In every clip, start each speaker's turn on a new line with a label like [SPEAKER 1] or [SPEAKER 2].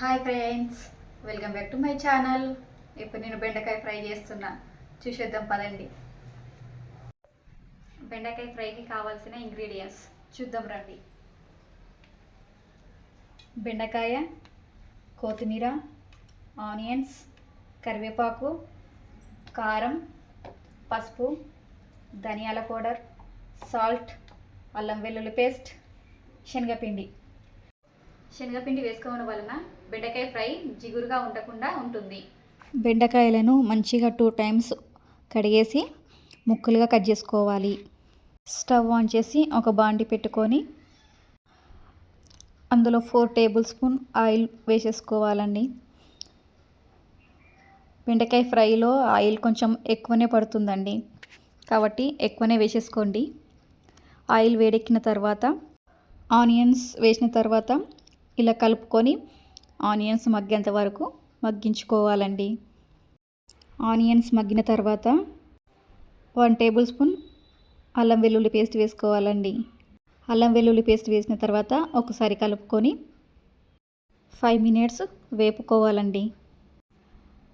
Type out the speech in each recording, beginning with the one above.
[SPEAKER 1] Hi friends welcome back to my channel ఇప్పుడు నేను బెండకాయ ఫ్రై చేస్తున్నా. చూసేద్దాం పదండి. బెండకాయ ఫ్రైకి కావాల్సిన ఇంగ్రీడియంట్స్ చూద్దాం రండి. బెండకాయ కొత్తిమీర ఆనియన్స్ కరివేపాకు కారం పసుపు ధనియాల పౌడర్ సాల్ట్ అల్లం వెల్లుల్లి పేస్ట్ శనగపిండి. శనగపిండి వేసుకోవడం వలన బెండకాయ ఫ్రై జిగురుగా ఉండకుండా ఉంటుంది. బెండకాయలను మంచిగా టూ టైమ్స్ కడిగేసి ముక్కలుగా కట్ చేసుకోవాలి. స్టవ్ ఆన్ చేసి ఒక బాండి పెట్టుకొని అందులో ఫోర్ టేబుల్ స్పూన్ ఆయిల్ వేసేసుకోవాలండి. బెండకాయ ఫ్రైలో ఆయిల్ కొంచెం ఎక్కువనే పడుతుందండి. కాబట్టి ఎక్కువనే వేసేసుకోండి. ఆయిల్ వేడెక్కిన తర్వాత ఆనియన్స్ వేసిన తర్వాత ఇలా కలుపుకొని ఆనియన్స్ మగ్గేంత వరకు మగ్గించుకోవాలండి. ఆనియన్స్ మగ్గిన తర్వాత వన్ టేబుల్ స్పూన్ అల్లం వెల్లుల్లి పేస్ట్ వేసుకోవాలండి. అల్లం వెల్లుల్లి పేస్ట్ వేసిన తర్వాత ఒకసారి కలుపుకొని ఫైవ్ మినిట్స్ వేపుకోవాలండి.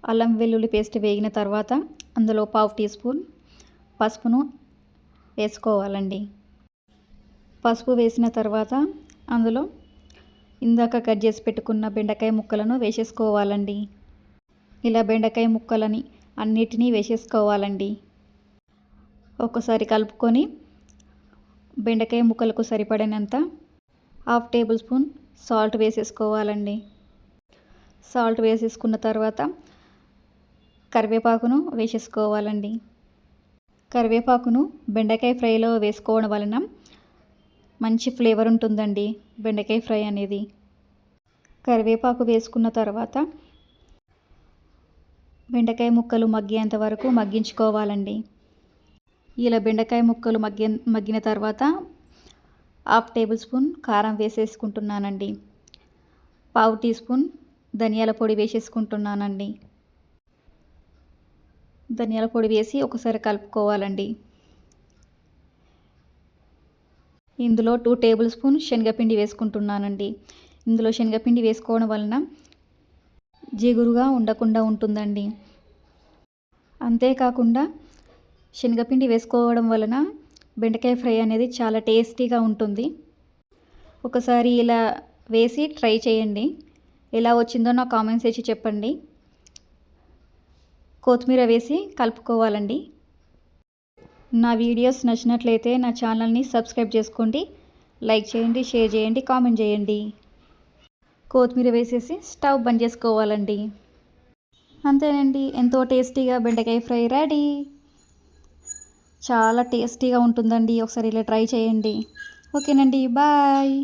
[SPEAKER 1] అల్లం వెల్లుల్లి పేస్ట్ వేగిన తర్వాత అందులో పావు టీ స్పూన్ పసుపును వేసుకోవాలండి. పసుపు వేసిన తర్వాత అందులో ఇందాక కట్ చేసి పెట్టుకున్న బెండకాయ ముక్కలను వేసేసుకోవాలండి. ఇలా బెండకాయ ముక్కలని అన్నిటినీ వేసేసుకోవాలండి. ఒకసారి కలుపుకొని బెండకాయ ముక్కలకు సరిపడినంత హాఫ్ టేబుల్ స్పూన్ సాల్ట్ వేసేసుకోవాలండి. సాల్ట్ వేసేసుకున్న తర్వాత కరివేపాకును వేసేసుకోవాలండి. కరివేపాకును బెండకాయ ఫ్రైలో వేసుకోవడం వలన మంచి ఫ్లేవర్ ఉంటుందండి. బెండకాయ ఫ్రై అనేది. కరివేపాకు వేసుకున్న తర్వాత బెండకాయ ముక్కలు మగ్గేంత వరకు మగ్గించుకోవాలండి. ఇలా బెండకాయ ముక్కలు మగ్గి మగ్గిన తర్వాత హాఫ్ టేబుల్ స్పూన్ కారం వేసేసుకుంటున్నానండి. పావు టీ స్పూన్ ధనియాల పొడి వేసేసుకుంటున్నానండి. ధనియాల పొడి వేసి ఒకసారి కలుపుకోవాలండి. ఇందులో టూ టేబుల్ స్పూన్ శనగపిండి వేసుకుంటున్నానండి. ఇందులో శనగపిండి వేసుకోవడం వలన జిగురుగా ఉండకుండా ఉంటుందండి. అంతేకాకుండా శనగపిండి వేసుకోవడం వలన బెండకాయ ఫ్రై అనేది చాలా టేస్టీగా ఉంటుంది. ఒకసారి ఇలా వేసి ట్రై చేయండి. ఎలా వచ్చిందో నా కామెంట్స్ వేసి చెప్పండి. కొత్తిమీర వేసి కలుపుకోవాలండి. నా వీడియోస్ నచ్చినట్లయితే నా ఛానల్ని సబ్స్క్రైబ్ చేసుకోండి లైక్ చేయండి షేర్ చేయండి కామెంట్ చేయండి. కొత్తిమీర వేసేసి స్టవ్ బంద్ చేసుకోవాలండి. అంతేనండి ఎంతో టేస్టీగా బెండకాయ ఫ్రై రెడీ. చాలా టేస్టీగా ఉంటుందండి ఒకసారి ఇలా ట్రై చేయండి. ఓకేనండి బాయ్.